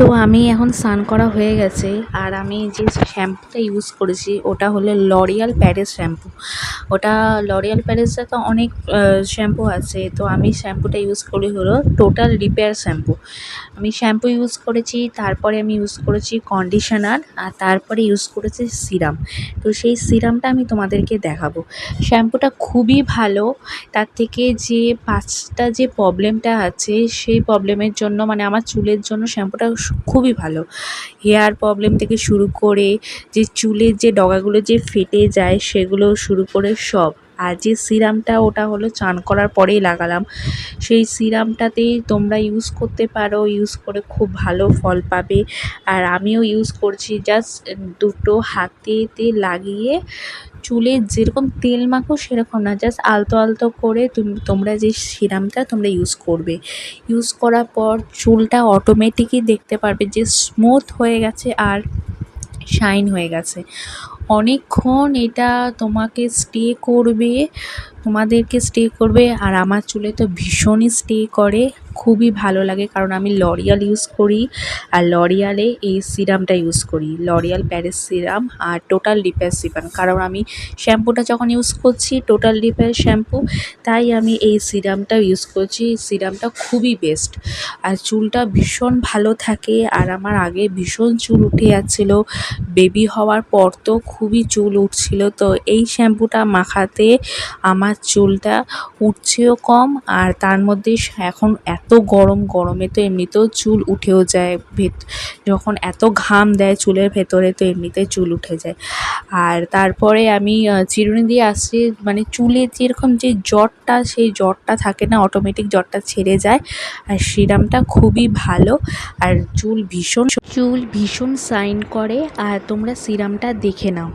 তো আমি এখন স্নান করা হয়ে গেছে আর আমি যে শ্যাম্পুটা ইউজ করেছি ওটা হলো লরিয়াল প্যারিস শ্যাম্পু ওটা লরিয়াল প্যারিসে তো অনেক শ্যাম্পু আছে, তো আমি শ্যাম্পুটা ইউজ করি হলো টোটাল রিপেয়ার শ্যাম্পু আমি শ্যাম্পু ইউজ করেছি, তারপরে আমি ইউজ করেছি কন্ডিশনার আর তারপরে ইউজ করেছি সিরাম। তো সেই সিরামটা আমি তোমাদেরকে দেখাবো। শ্যাম্পুটা খুবই ভালো, তার থেকে যে পাঁচটা যে প্রবলেমটা আছে, সেই প্রবলেমের জন্য মানে আমার চুলের জন্য শ্যাম্পুটা খুবই ভালো। হেয়ার প্রবলেম থেকে শুরু করে যে চুলের যে ডগাগুলো যে ফেটে যায় সেগুলো শুরু করে সব। আর যে সিরামটা ওটা হলো চান করার পরেই লাগালাম। সেই সিরামটাতেই তোমরা ইউজ করতে পারো ইউজ করে খুব ভালো ফল পাবে। আর আমিও ইউজ করছি জাস্ট দুটো হাতেতে লাগিয়ে চুলে যেরকম তেল মাখো সেরকম না জাস্ট আলতো আলতো করে তুমি, তোমরা যে সিরামটা তোমরা ইউজ করবে। ইউজ করার পর চুলটা অটোমেটিকই দেখতে পারবে যে স্মুথ হয়ে গেছে আর শাইন হয়ে গেছে। অনেকক্ষণ এটা তোমাকে স্টে করবে। তোমাদেরকে স্টে করবে আর আমার চুলে তো ভীষণই স্টে করে, খুবই ভালো লাগে কারণ আমি লরিয়াল ইউজ করি আর লরিয়ালে এই সিরামটা ইউজ করি। লরিয়াল প্যারিস সিরাম আর টোটাল রিপেয়ার সিরাম কারণ আমি শ্যাম্পুটা যখন ইউজ করছি টোটাল রিপেয়ার শ্যাম্পু তাই আমি এই সিরামটা ইউজ করছি। এই সিরামটা খুবই বেস্ট আর চুলটা ভীষণ ভালো থাকে আর আমার আগে ভীষণ চুল উঠে যাচ্ছিল। বেবি হওয়ার পর তো খুবই চুল উঠছিল, তো এই শ্যাম্পুটা মাখাতে আমার চুলটা উঠছেও কম আর তার মধ্যে এখন এত গরম, গরমে তো এমনিতেও চুল উঠেও যায় ভেত যখন এত ঘাম দেয় চুলের ভেতরে তো এমনিতেই চুল উঠে যায়। আর তারপরে আমি চিরুনি দিয়ে আসছি মানে চুলে যেরকম যে জটটা, সেই জটটা থাকে না অটোমেটিক জটটা ছেড়ে যায়। আর সিরামটা খুবই ভালো। আর চুল ভীষণ চুল ভীষণ সাইন করে। আর তোমরা সিরামটা দেখে নাও।